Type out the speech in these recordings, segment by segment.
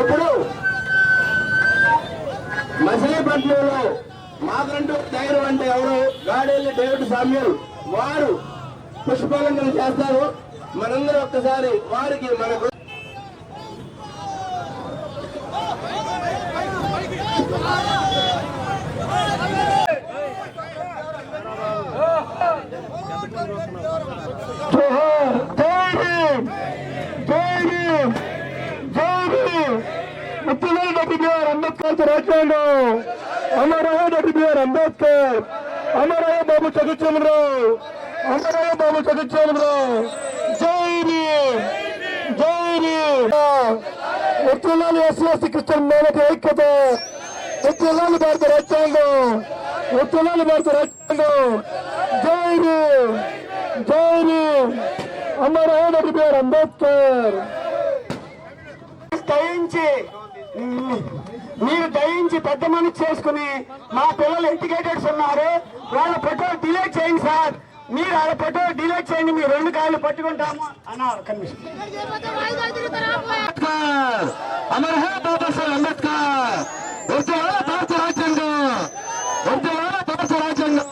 ఇప్పుడు మచిలీపట్నంలో మాకంటూ టైర్ అంటే ఎవరు? Gadella David Samuel. వారు పుష్పాలంకరణ చేస్తారు. మనందరూ ఒక్కసారి వారికి మనకు జోహార్ జై భీమ్ జై భీమ్ జై భీమ్ ముత్తులూరు డాక్టర్ బిఆర్ అంబేద్కర్ రాజ్యాంగం అమరయ్య డాక్టర్ బిఆర్ అంబేద్కర్ అమరయ్య బాబు చదువుచంద్రరావు అమరయ్య బాబు చదువుచంద్రరావు జై భీమ్ జై భీమ్ ముత్తులాలి ఎస్సీ ఎస్టీ క్రిస్టియన్ మేనకి ఐక్యత ఉత్తరాలు భారత రాజ్యాంగం ఉత్తరాలు భారత రాజ్యాంగం జై భీమ్ జై Bhim. Amaraiah doctor BR Ambedkar. దయించి మీరు దయించి పెద్ద మనిషి చేసుకుని మా పిల్లలు ఎడ్యుకేటెడ్స్ ఉన్నారు. వాళ్ళ ఫోటో డిలీట్ చేయండి సార్. మీరు వాళ్ళ ఫోటో డిలీట్ చేయండి మీ రెండు కాళ్ళు పట్టుకుంటాము అన్నారు కమిషన్ అంబేద్కర్! అమర్ హే బాబా సాహెబ్ అంబేద్కర్! రాజ్యాంగం! రాజ్యాంగం!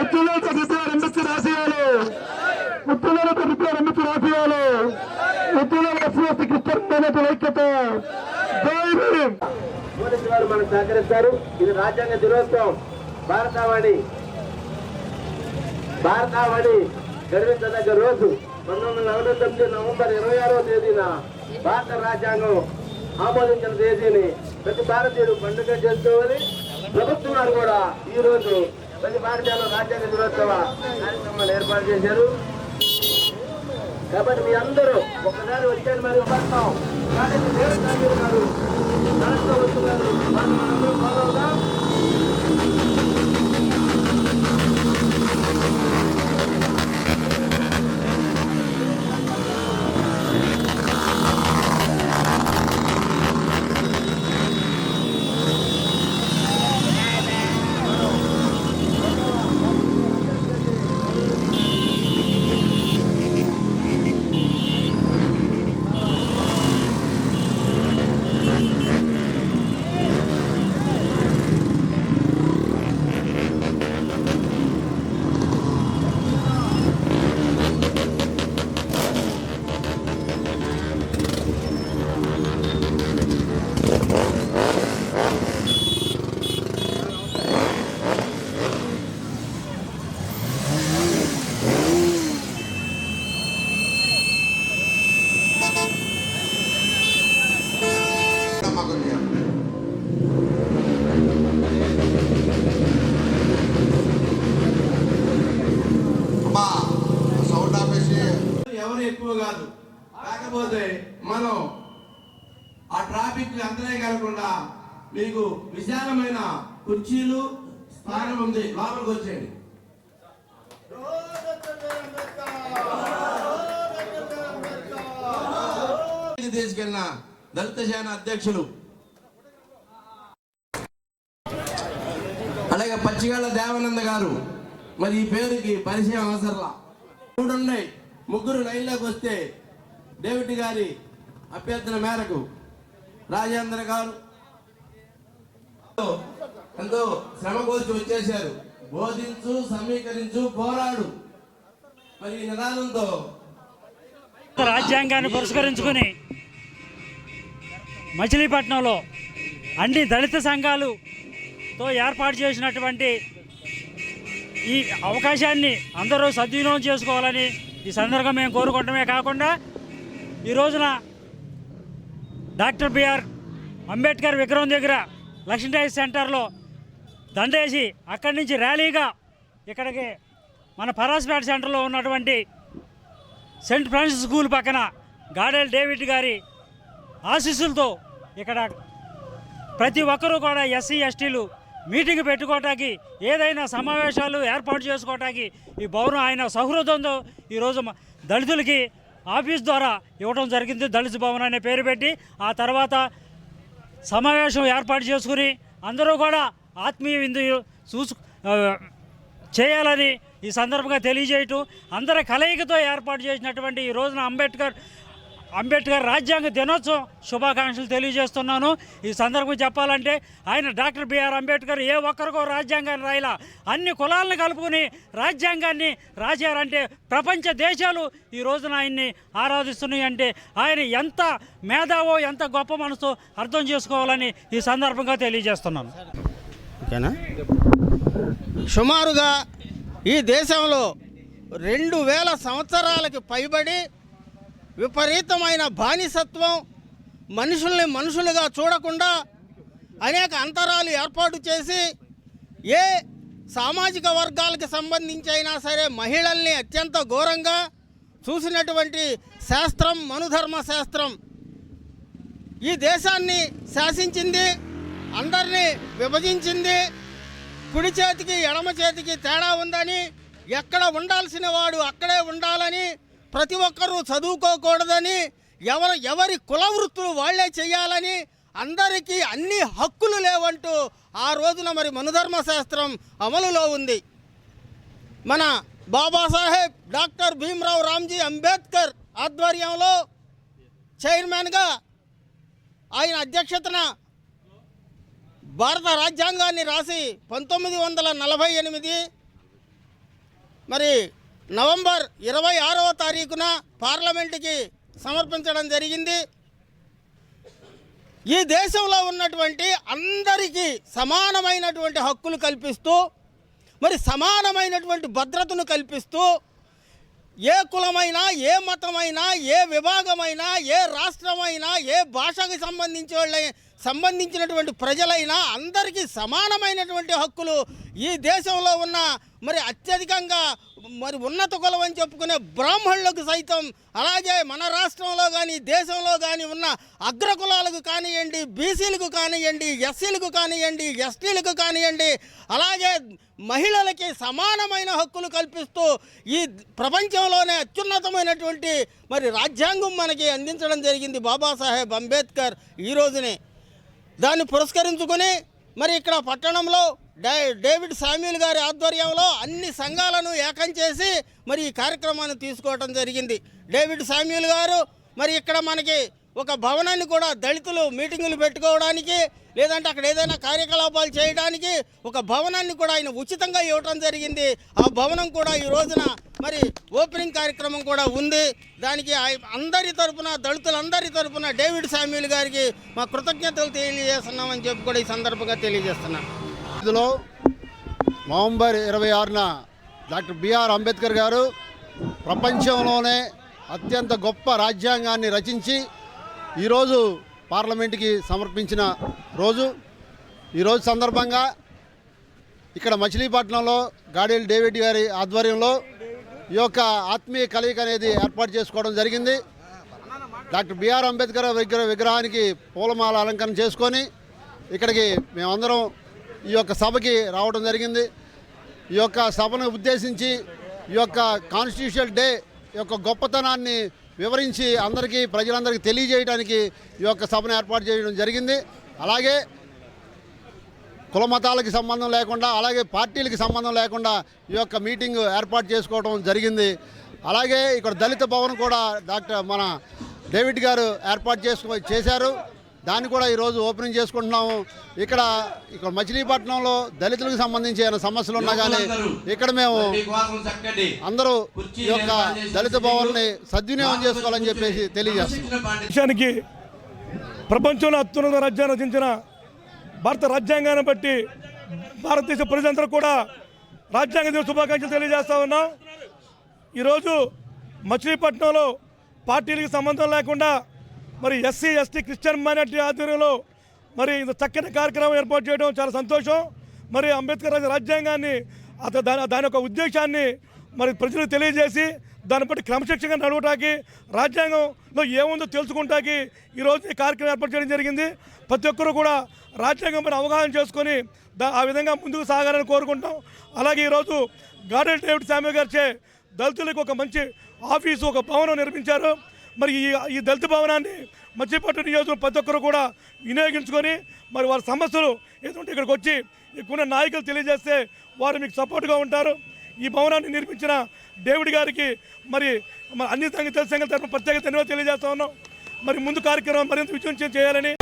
ముత్తులతో దిద్దారు అంబేద్కర్ ఆశయాలు ముత్తులతో దిద్దారు అంబేద్కర్ ఆశయాలు ముత్తుల ఎస్సీ క్రిస్టియన్ ఐక్యత. జై గారు పోలీసు మనకు సహకరిస్తారు. ఇది రాజ్యాంగ దినోత్సవం. భారతావాణి. భారతావాణి గర్వించదగ్గ రోజు. పంతొమ్మిది వందల నలభై తొమ్మిది నవంబర్ ఇరవై ఆరవ తేదీన భారత రాజ్యాంగం ఆమోదించిన తేదీని ప్రతి భారతీయుడు పండుగ చేసుకోవాలి ప్రభుత్వం కూడా ఈ రోజు ప్రతి భారతీయులు రాజ్యాంగ దినోత్సవ కార్యక్రమాలు ఏర్పాటు చేశారు. కాబట్టి మీ అందరూ ఒకసారి వచ్చాను మరి పడతాం కాబట్టి దేవుడు నాయుడు గారు వస్తున్నారు మనం అందరూ ఫాలో అవుదాం ఎక్కువ కాదు. కాకపోతే మనం ఆ ట్రాఫిక్ అంతనే కాకుండా మీకు విశాలమైన కుర్చీలు స్థానం ఉంది. లోపలికి వచ్చేయండి. తీసుకెళ్ళిన దళిత సేన అధ్యక్షులు. అలాగే పచ్చిగళ్ళ దేవానంద గారు. మరి ఈ పేరుకి పరిచయం అవసరంలా. మూడు ఉన్నాయి. ముగ్గురు లైన్లోకి వస్తే డేవిడ్ గారి అభ్యర్థన మేరకు రాజేంద్ర గారు ఎంతో శ్రమ కోసి వచ్చేశారు. బోధించు సమీకరించు పోరాడు. మరి ఈ నిదానంతో రాజ్యాంగాన్ని పురస్కరించుకుని మచిలీపట్నంలో అన్ని దళిత సంఘాలుతో ఏర్పాటు చేసినటువంటి ఈ అవకాశాన్ని అందరూ సద్వినియోగం చేసుకోవాలని ఈ సందర్భంగా మేము కోరుకోవటమే కాకుండా ఈ రోజున డాక్టర్ బిఆర్ అంబేద్కర్ విగ్రహం దగ్గర లక్ష్మీదేవి సెంటర్లో దండేసి అక్కడి నుంచి ర్యాలీగా ఇక్కడికి మన పరాస్పేట సెంటర్లో ఉన్నటువంటి సెంట్ ఫ్రాన్సిస్ స్కూల్ పక్కన గాడెల్ డేవిడ్ గారి ఆశీస్సులతో ఇక్కడ ప్రతి ఒక్కరూ కూడా ఎస్సీ ఎస్టీలు మీటింగ్ పెట్టుకోవటానికి ఏదైనా సమావేశాలు ఏర్పాటు చేసుకోవటానికి ఈ భవనం ఆయన సహృదంతో ఈరోజు దళితులకి ఆఫీస్ ద్వారా ఇవ్వడం జరిగింది. దళిత భవన్ అనే పేరు పెట్టి ఆ తర్వాత సమావేశం ఏర్పాటు చేసుకుని అందరూ కూడా ఆత్మీయ విందు చూసు చేయాలని ఈ సందర్భంగా తెలియజేయటం అందరి కలయికతో ఏర్పాటు చేసినటువంటి ఈ రోజున అంబేద్కర్ అంబేద్కర్ రాజ్యాంగ దినోత్సవం శుభాకాంక్షలు తెలియజేస్తున్నాను. ఈ సందర్భం చెప్పాలంటే ఆయన డాక్టర్ బిఆర్ అంబేద్కర్ ఏ ఒక్కరికో రాజ్యాంగాన్ని రాయలా. అన్ని కులాలను కలుపుకొని రాజ్యాంగాన్ని రాశారంటే ప్రపంచ దేశాలు ఈ రోజున ఆయన్ని ఆరాధిస్తున్నాయి అంటే ఆయన ఎంత మేధావో ఎంత గొప్ప మనసు అర్థం చేసుకోవాలని ఈ సందర్భంగా తెలియజేస్తున్నాను. ఓకేనా? సుమారుగా ఈ దేశంలో రెండు వేల సంవత్సరాలకి పైబడి విపరీతమైన బానిసత్వం మనుషుల్ని మనుషులుగా చూడకుండా అనేక అంతరాలు ఏర్పాటు చేసి ఏ సామాజిక వర్గాలకు సంబంధించి అయినా సరే మహిళల్ని అత్యంత ఘోరంగా చూసినటువంటి శాస్త్రం మనుధర్మ శాస్త్రం. ఈ దేశాన్ని శాసించింది అందరినీ విభజించింది కుడి చేతికి ఎడమ చేతికి తేడా ఉందని ఎక్కడ ఉండాల్సిన వాడు అక్కడే ఉండాలని ప్రతి ఒక్కరూ చదువుకోకూడదని ఎవరు ఎవరి కుల వృత్తులు వాళ్ళే చేయాలని అందరికీ అన్ని హక్కులు లేవంటూ ఆ రోజున మరి మనుధర్మ శాస్త్రం అమలులో ఉంది. మన బాబాసాహెబ్ డాక్టర్ భీమరావు రామ్జీ అంబేద్కర్ ఆధ్వర్యంలో చైర్మన్గా ఆయన అధ్యక్షతన భారత రాజ్యాంగాన్ని రాసి పంతొమ్మిది వందల నలభై ఎనిమిది మరి నవంబర్ ఇరవై ఆరవ తారీఖున పార్లమెంటుకి సమర్పించడం జరిగింది. ఈ దేశంలో ఉన్నటువంటి అందరికీ సమానమైనటువంటి హక్కులు కల్పిస్తూ మరి సమానమైనటువంటి భద్రతను కల్పిస్తూ ఏ కులమైనా ఏ మతమైనా ఏ విభాగమైనా ఏ రాష్ట్రమైనా ఏ భాషకు సంబంధించి వాళ్ళ సంబంధించినటువంటి ప్రజలైనా అందరికీ సమానమైనటువంటి హక్కులు ఈ దేశంలో ఉన్న మరి అత్యధికంగా మరి ఉన్నత కులం అని చెప్పుకునే బ్రాహ్మణులకు సైతం అలాగే మన రాష్ట్రంలో కానీ దేశంలో కానీ ఉన్న అగ్రకులాలకు కానివ్వండి బీసీలకు కానివ్వండి ఎస్సీలకు కానివ్వండి ఎస్టీలకు కానివ్వండి అలాగే మహిళలకి సమానమైన హక్కులు కల్పిస్తూ ఈ ప్రపంచంలోనే అత్యున్నతమైనటువంటి మరి రాజ్యాంగం మనకి అందించడం జరిగింది బాబాసాహెబ్ అంబేద్కర్ ఈ రోజునే. దాన్ని పురస్కరించుకొని మరి ఇక్కడ పట్టణంలో డేవిడ్ సామ్యుల్ గారి ఆధ్వర్యంలో అన్ని సంఘాలను ఏకం చేసి మరి ఈ కార్యక్రమాన్ని తీసుకోవడం జరిగింది. డేవిడ్ సామ్యుల్ గారు మరి ఇక్కడ మనకి ఒక భవనాన్ని కూడా దళితులు మీటింగులు పెట్టుకోవడానికి లేదంటే అక్కడ ఏదైనా కార్యకలాపాలు చేయడానికి ఒక భవనాన్ని కూడా ఆయన ఉచితంగా ఇవ్వటం జరిగింది. ఆ భవనం కూడా ఈ రోజున మరి ఓపెనింగ్ కార్యక్రమం కూడా ఉంది. దానికి ఆయ- అందరి తరపున దళితులందరి తరపున డేవిడ్ శామ్యూల్ గారికి మా కృతజ్ఞతలు తెలియజేస్తున్నామని చెప్పి కూడా ఈ సందర్భంగా తెలియజేస్తున్నాం ఇందులో నవంబర్ ఇరవై ఆరున డాక్టర్ బిఆర్ అంబేద్కర్ గారు ప్రపంచంలోనే అత్యంత గొప్ప రాజ్యాంగాన్ని రచించి ఈరోజు పార్లమెంట్కి సమర్పించిన రోజు ఈరోజు సందర్భంగా ఇక్కడ మచిలీపట్నంలో గాడేల్ డేవిడ్ గారి ఆధ్వర్యంలో ఈ యొక్క ఆత్మీయ కలయిక అనేది ఏర్పాటు చేసుకోవడం జరిగింది. డాక్టర్ బిఆర్ అంబేద్కర్ విగ్రహ విగ్రహానికి పూలమాల అలంకరణ చేసుకొని ఇక్కడికి మేమందరం ఈ యొక్క సభకి రావడం జరిగింది. ఈ యొక్క సభను ఉద్దేశించి ఈ యొక్క కాన్స్టిట్యూషనల్ డే యొక్క గొప్పతనాన్ని వివరించి అందరికీ ప్రజలందరికీ తెలియజేయడానికి ఈ యొక్క సభను ఏర్పాటు చేయడం జరిగింది. అలాగే కుల మతాలకి సంబంధం లేకుండా అలాగే పార్టీలకి సంబంధం లేకుండా ఈ యొక్క మీటింగ్ ఏర్పాటు చేసుకోవడం జరిగింది. అలాగే ఇక్కడ దళిత భవన్ కూడా డాక్టర్ మన డేవిడ్ గారు ఏర్పాటు చేసుకో చేశారు. దాన్ని కూడా ఈరోజు ఓపెనింగ్ చేసుకుంటున్నాము. ఇక్కడ ఇక్కడ మచిలీపట్నంలో దళితులకు సంబంధించి ఏమైనా సమస్యలు ఉన్నా కానీ ఇక్కడ మేము అందరూ ఈ యొక్క దళిత భవన్ని సద్వినియోగం చేసుకోవాలని చెప్పేసి దేశానికి ప్రపంచంలో అత్యున్నత రాజ్యాన్ని రచించిన భారత రాజ్యాంగాన్ని బట్టి భారతదేశ ప్రజలందరూ కూడా రాజ్యాంగ దిన శుభాకాంక్షలు తెలియజేస్తా ఉన్నాం. ఈరోజు మచిలీపట్నంలో పార్టీలకు సంబంధం లేకుండా మరి ఎస్సీ ఎస్టీ క్రిస్టియన్ మైనార్టీ ఆధ్వర్యంలో మరి ఇంత చక్కని కార్యక్రమం ఏర్పాటు చేయడం చాలా సంతోషం. మరి అంబేద్కర్ రాజ్యాంగాన్ని అతను దాని దాని యొక్క ఉద్దేశాన్ని మరి ప్రజలకు తెలియజేసి దాన్ని బట్టి క్రమశిక్షణగా నడవటానికి రాజ్యాంగంలో ఏముందో తెలుసుకుంటానికి ఈరోజు ఈ కార్యక్రమం ఏర్పాటు చేయడం జరిగింది. ప్రతి ఒక్కరూ కూడా రాజ్యాంగం పైన అవగాహన చేసుకొని ఆ విధంగా ముందుకు సాగాలని కోరుకుంటాం అలాగే ఈరోజు గార్డెన్ డేవిడ్ శామ్య గారిచే దళితులకు ఒక మంచి ఆఫీసు ఒక భవనం నిర్మించారు. మరి ఈ ఈ దళిత భవనాన్ని మధ్యపట్టు నియోజకవర్గం ప్రతి ఒక్కరు కూడా వినియోగించుకొని మరి వారి సమస్యలు ఏదంటే ఇక్కడికి వచ్చి ఇక్కడున్న నాయకులు తెలియజేస్తే వారు మీకు సపోర్ట్గా ఉంటారు. ఈ భవనాన్ని నిర్మించిన డేవిడ్ గారికి మరి అన్ని సంగతి తెలిసిన తరఫున ప్రత్యేక ధన్యవాదాలు తెలియజేస్తా ఉన్నాం. మరి ముందు కార్యక్రమం మరింత విజయం చేయాలని